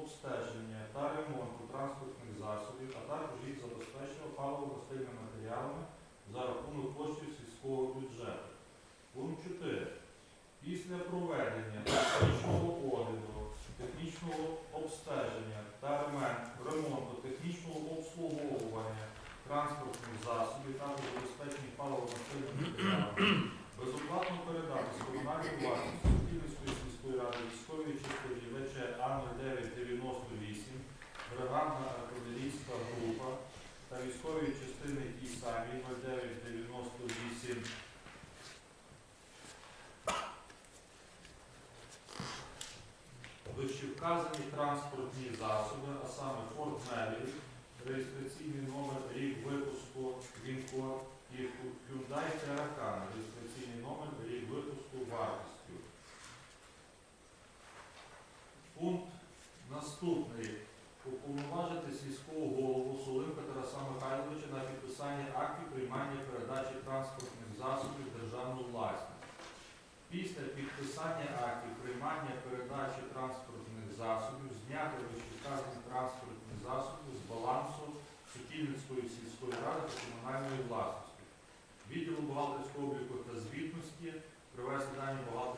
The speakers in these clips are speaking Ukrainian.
обстеження та ремонту транспортних засобів, а також їх забезпечення паливо-мастильними матеріалами за рахунок коштів сільського бюджету. Пункт 4. Після проведення технічного огляду, технічного обстеження та ремонту, технічного обслуговування транспортних засобів та забезпечення паливо-мастильними матеріалами безоплатно передати з комунальної власності Київської сільської ради військової частині ВЧ А0998, бригадна артилерійська група та військові частини ті самі 0998 обліку та звітності привести дані бухгалтерського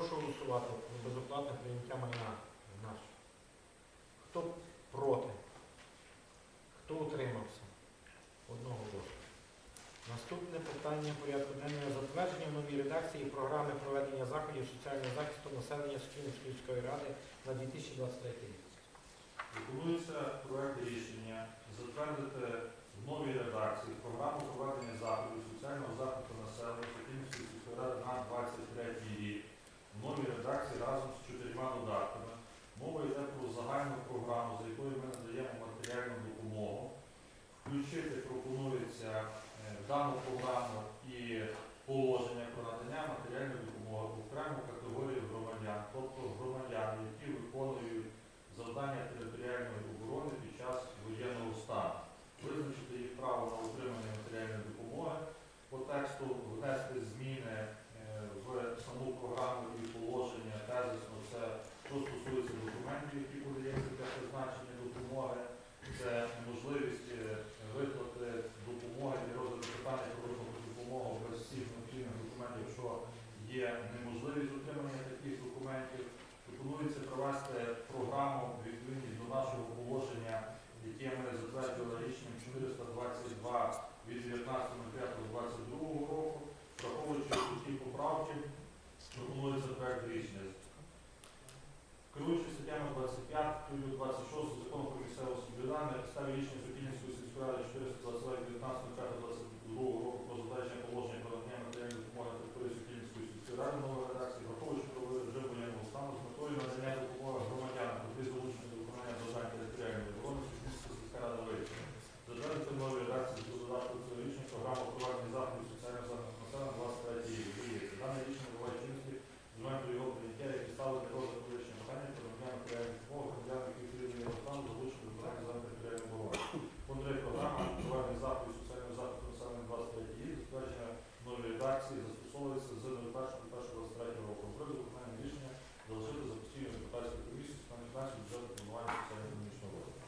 Прошу голосувати безоплатне прийняття майна наш. Хто проти? Хто утримався? Одного голосу. Наступне питання порядку денного затвердження в новій редакції програми проведення заходів соціального захисту населення міської ради на 2023 рік. Пропонується проект рішення затвердити в новій редакції програму проведення заходів соціального захисту населення Сокільницької сільської ради на 23 рік. В новій редакції разом з чотирма додатками. Мова йде про загальну програму, за якою ми надаємо матеріальну допомогу. Включити пропонується е, в дану програму і положення про надання матеріальної допомоги в окрему категорію громадян, тобто громадян, які виконують завдання територіальної оборони під час воєнного стану. Визначити їх право на отримання матеріальної допомоги по тексту, внести зміни е, в саму програму і положення тезисно. Це що стосується документів, які подається для призначення допомоги, це можливість е, виплати допомоги і розгляду питання про виплату допомоги без всіх необхідних документів, що є неможливість отримання таких документів. Пропонується провести програму відповідність до нашого положення, яке ми затвердили рішенням 422 від 19.05.22 року, враховуючи ті поправки, пропонується проект рішення. Керуючи статтями 25 26 закону про місцеве самоврядування, на підставі рішення Сукільницької сільської ради 422 від 19.05.22 року про затвердження положення про надання матеріальної допомоги території Сукільницької сільської ради нової редакції, враховуючи правовий режим воєнного стану з метою надання допомоги громадянам при залученні до виконання завдань територіальної оборони Сокільницька сільська рада вирішила. Затвердити нові редакції до додатку цього рішення програму проведення заходів соціального захисту населення 23 рік. Дивіться, Дане рішення буває чинності з моменту його прийняття, які ставили для розгляду вирішення питання про надання матеріальної допомоги громадянам, які відповідно його стану залучені до виконання завдань територіальної оборони. Пункт 3 програма проведення заходів соціального захисту населення 23 рік, затвердження нової редакції застосовується з 01.01.23 року. Про щодо виконання рішення залишити за постійною депутатською комісією з питань фінансів, бюджету, планування соціально-економічного розвитку.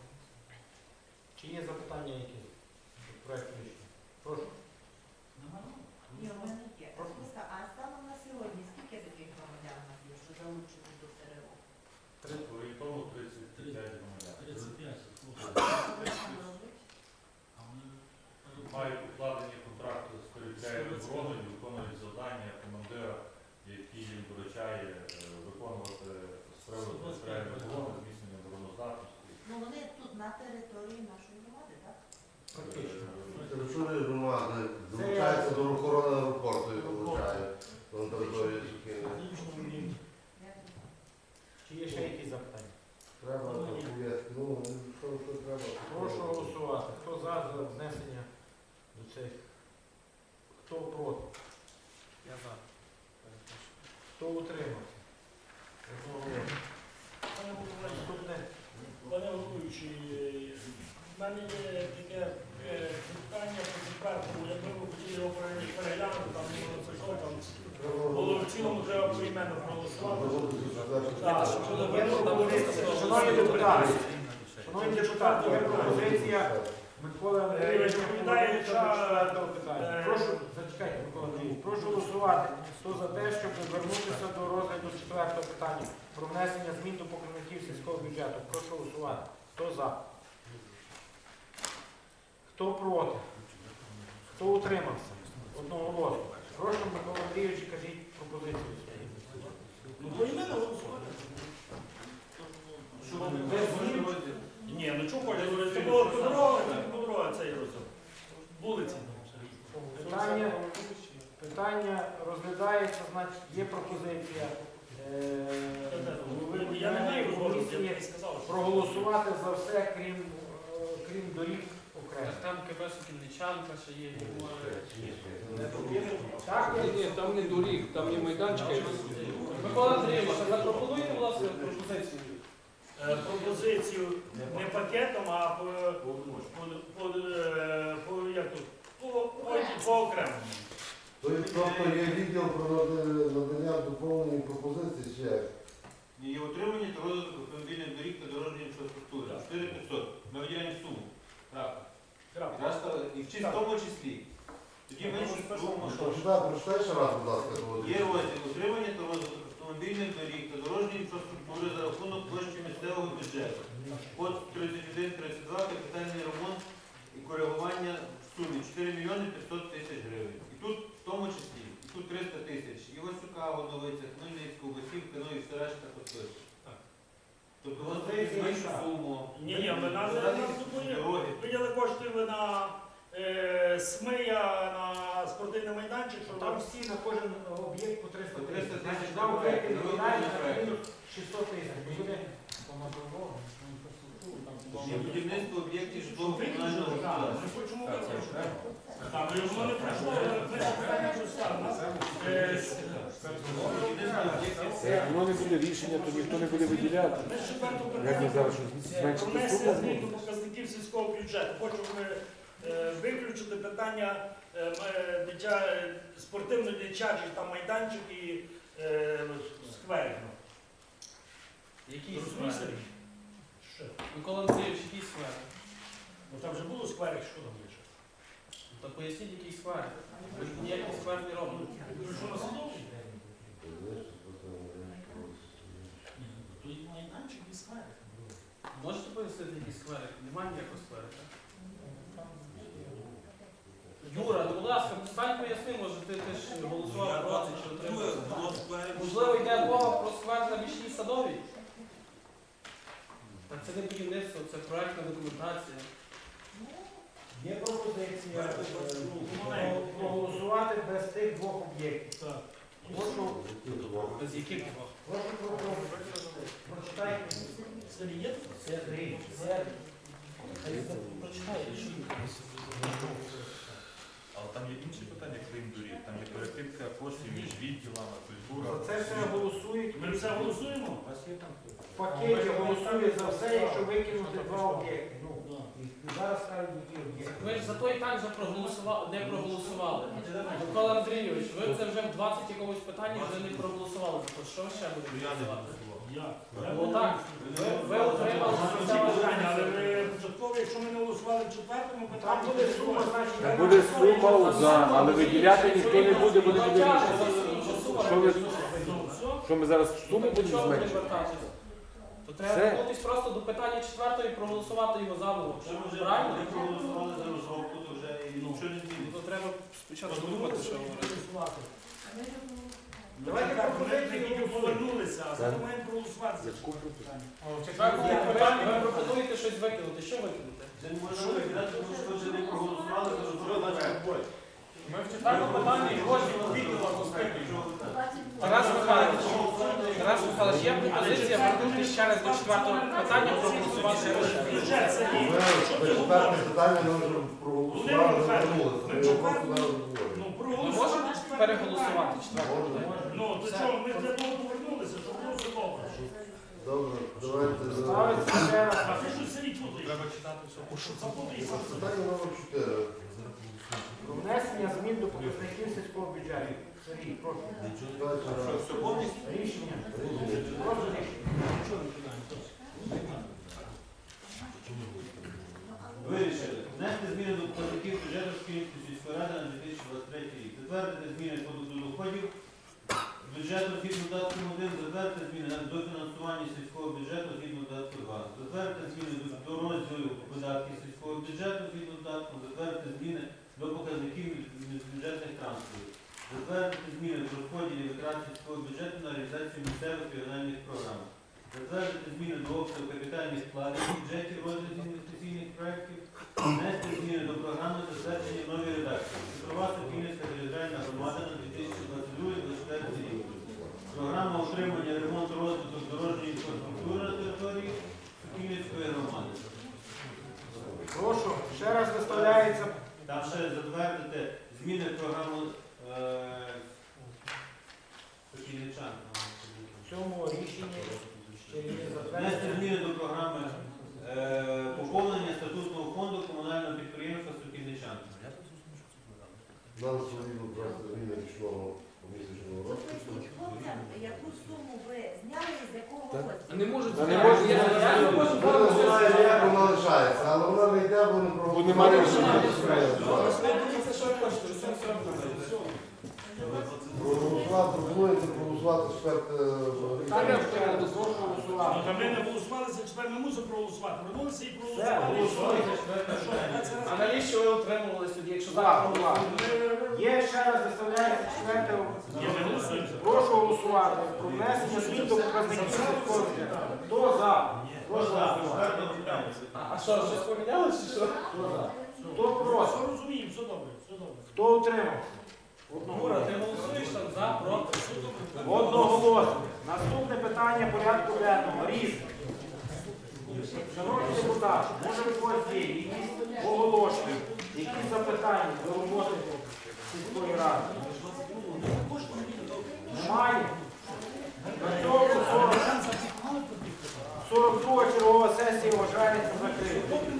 Чи є запитання якісь до проекту рішення? Прошу. Ні, у мене є. Просто, а станом на сьогодні скільки таких громадян у нас є, що залучені до ТРО? Три- Орієнтовно 35 громадян. 35. Що ви там робите? Мають укладені контракти з перепляєм оборони і виконують завдання командира, які їм доручає е, виконувати справи територіальної оборони, зміцнення обороноздатності. Ну вони тут на території нашої громади, так? Практично. Території громади долучається до охорони аеропорту і долучає на території Сукини. Я не знаю. Чи є ще якісь запитання? Треба пов'язки. Ну, що, що треба? Прошу голосувати. Хто за за внесення до цих? Хто проти? Я за. Хто утримався? Одноголосно. Пане головуючий, Наступне. пане головуючий, е, в мене є таке е, питання по четвертому. Якби ви хотіли його пере- переглянути, там було це що там. Було в цілому треба поіменно проголосувати. Шановні депутати, шановні депутати, пропозиція Відповідає, четвертого питання. е, Прошу, зачекайте, Микола Андрійович, прошу голосувати. Хто за те, щоб звернутися до розгляду четвертого питання про внесення змін до показників сільського бюджету. Прошу голосувати. Хто за? Хто проти? Хто утримався? Одного голосу. Прошу, Микола Андрійович, кажіть пропозицію. Ну, поіменно голосувати. Що вони? Ні, ну чого Коля, це було по дорозі, цей розгляд. Вулиці. Питання, питання розглядається, значить, є пропозиція е, голови Я не маю розговору, я комісії не сказав. що- проголосувати за все, крім, е, крім доріг окремо. Там КП Сокільничанка ще є, Так, Ні, ні, там не доріг, там є майданчики. Микола Андрійович, а запропонуйте, будь ласка, пропозицію. Е, пропозицію не пакетом, а по, по, по, е, по, як тут, по, по, по окремо. Тобто є відділ про надання доповнені пропозиції чи І утримання та розвиток автомобільних доріг та дорожньої інфраструктури. Так. 4500. Ми виділяємо суму. Крапка. І в чис- в тому числі. Тоді менше суму. Прочитай, прочитай ще раз, будь ласка, Є розділ утримання та розвиток автомобільних доріг та дорожньої інфраструктури за рахунок коштів місцевого бюджету. Код 3132 капітальний ремонт і коригування в сумі 4 мільйони 500 тисяч гривень. І тут в тому числі, тут 300 тисяч. Івасюка, Водовиця, Хмельницька, Басівка, ну і все решта посилки. Так. Тобто у нас є меншу суму. Ні, ні, ми Дороги. виділи кошти ви на е, СМИЯ, на спортивний майданчик, що Там всі на кожен об'єкт по 300 По 300 тисяч. тисяч Значить, фінальний проект. 600 тисяч. Буде Є будівництво об'єктів житлово-комунального господарства. ми хочемо виключити. Так, і воно не пройшло, ми це питання поставили. Е, Будівництво об'єктів Як воно не буде рішення, то ніхто не буде виділяти. Ми з четвертого Як ми питання зараз щось зменшити внесення змін до показників сільського бюджету. Хочемо ми е, виключити питання е, м- е, дитя, е, спортивно-дитячих там майданчик і е, скверів. Розумієш, сфери? Що? Микола Андрійович, які сфери? Ну там вже було скверик, що там лише? То поясніть, які сфери. Ви ж ніякі сфери не робите. Ви що на садові? Майданчик скверик. Можете пояснити, сфери? Немає ніякої сфери, так? Юра, ну будь ласка, стань поясни, може ти, ти ж голосував проти чи отримав. Можливо, йде мова про сквер на бічній садовій? Так це не будівництво, це проектна документація. Є пропозиція е, проголосувати без тих двох об'єктів. Так. Прошу, Без яких двох? прошу про- про- прочитайте. Сергій, є? Прочитай, що Але там є інші питання, крім доріг. Там є перекидка коштів між відділами, культура. За це все голосують. Ми все голосуємо? У вас є там В пакеті голосує за все, якщо викинути два об'єкти. Ну, Да. і- зараз кажуть, які за той так же проголосували, не проголосували. Микола Андрійович, ви це вже в 20 якомусь питанні вже не проголосували. То що ще Я не голосувати? Я. Ну так, ви, ви отримали Це питання, але ви початково, якщо ми не голосували в четвертому Там питанні, буде сума, значить, Там буде сума за, але виділяти ніхто не буде, бо не буде рішення. у Що ви- буде. Що ми зараз суму будемо зменшувати? То треба Все. вернутись просто до питання четвертого і проголосувати його заново. Якщо ми вже Правильно? проголосували за розробку, то вже і нічого не То треба спочатку думати, що говорити. Давайте пропозиції тільки голосуємо. повернулися, а зараз маємо проголосувати. за це питання. Ви, пропонуєте щось викинути. Що викинути? Це не можна викидати, тому що ви вже не проголосували за розробку. Ми в четвертому питанні кожні Якщо ви. Тарас Михайлович, Тарас Михайлович, є пропозиція вернути ще раз до четвертого питання, проголосувати Ми. Четверте питання ми вже проголосували, Володимир повернулися. Ми його просто зараз Ну, говоримо. Ми можемо переголосувати четверте питання? Ну, то що, ми для того повернулися, щоб було все добре. Добре, давайте за Ставиться ще раз. А ти що селі чути? Треба читати все. Питання номер 4. Про внесення змін до показників сільського бюджету. Сергій, прошу. Що, все повністю? Рішення. Прошу рішення. Вирішили внести зміни до показників бюджету Київської сільської ради на 2023 рік. Затвердити зміни по до доходів бюджету згідно додатку 1, затвердити зміни до фінансування сільського бюджету згідно додатку 2. Затвердити зміни до, до розділу видатків сільського бюджету згідно додатку, затвердити зміни до показників бюджетних трансферів. Затвердити зміни до розподілів витрат сільського бюджету на реалізацію місцевих регіональних програм. Затвердити зміни до обсягу капітальних складів бюджетів розвитку інвестиційних проєктів, внести зміни до програми затвердження нової редакції. Цифрова Сокільницька територіальна громада на 2022-2024 рік. Програма утримання, ремонту, розвиток дорожньої інфраструктури на території Сокільницької громади. Прошу. Ще раз виставляється. Там ще затвердити зміни в програму е, Сокільничан. В цьому рішенні ще є Внести затвердження. зміни до програми е, поповнення статутного фонду комунального підприємства Сокільничан. Нам потрібно просто зміни річного помісячного року. Поясніть хлопцям, яку суму ви зняли і з якого Так. розділу? Не можуть Та не можуть, Я- я- я не можу Ми не знаємо, як вона лишається, але вона не йде, бо не Бо нема рішення. Це що ви хочете? Ви самі зробите. Проголосувати, пропонується проголосувати четверте та ми не голосували за четвер, ми мусимо проголосувати. Вернулися і проголосували. А навіщо ви утримувалися тоді, якщо так. Є ще раз виставляється четверте. Прошу голосувати про внесення змін до показників сільського бюджету. Хто за? А що, щось помінялося чи що? Хто за? Хто проти? Все розуміємо, все добре, все добре. Хто утримав? Мура, ти голосуєш там за, проти? Одноголосно. Наступне питання порядку денного. Різне. Шановні депутати, може ви когось є якісь оголошення, які запитання до роботи сільської ради? Немає. На цьому 40 42 чергова сесія вважається закритою.